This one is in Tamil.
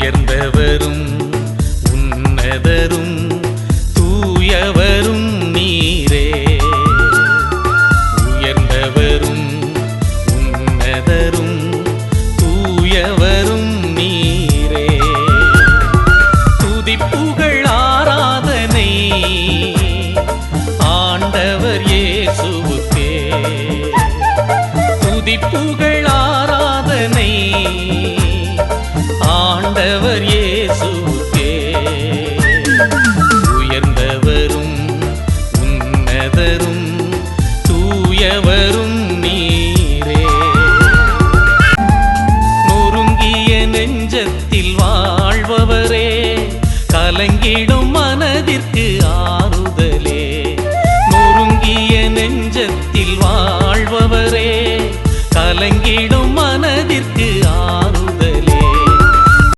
உயர்ந்தவரும் உன்னதரும் தூயவரும் நீரே. உயர்ந்தவரும் உன்னதரும் தூயவரும் நீரே. துதிப்புகள் ஆராதனை ஆண்டவர் இயேசுவுக்கே. துதிப்புகள் ஆராதனை ஆண்டவர் இயேசுக்கே உயர்ந்தவரும் உன்னதரும் தூயவரும் நீரே. நொறுங்கிய நெஞ்சத்தில் வாழ்பவரே கலங்கிடும் மனதிற்கு ஆறுதலே. நொறுங்கிய நெஞ்சத்தில் வாழ்பவரே கலங்கிடும் மனதிற்கு ஆறு